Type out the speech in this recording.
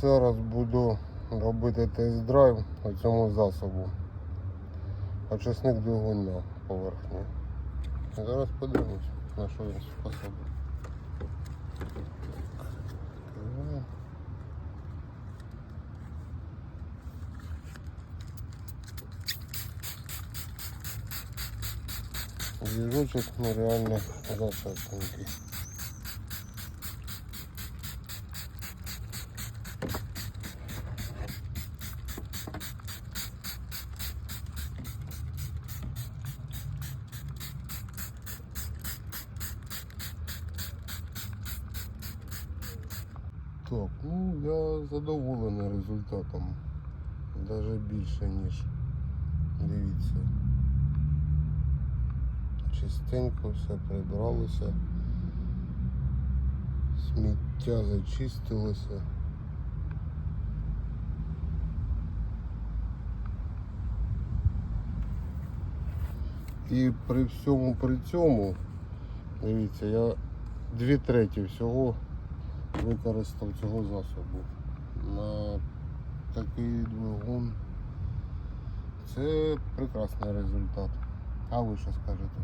Зараз буду робити тест-драйв по цьому засобу. Очисник двигун на поверхні. Зараз подивимось, на що він способний. Движочек ну реально Так, ну я задоволений результатом. Даже більше, ніж дивіться. Чистенько все прибралося. Сміття зачистилося. І при всьому при цьому, дивіться, я дві треті всього використав цього засобу. На такий двигун. Це прекрасний результат. А ви що скажете?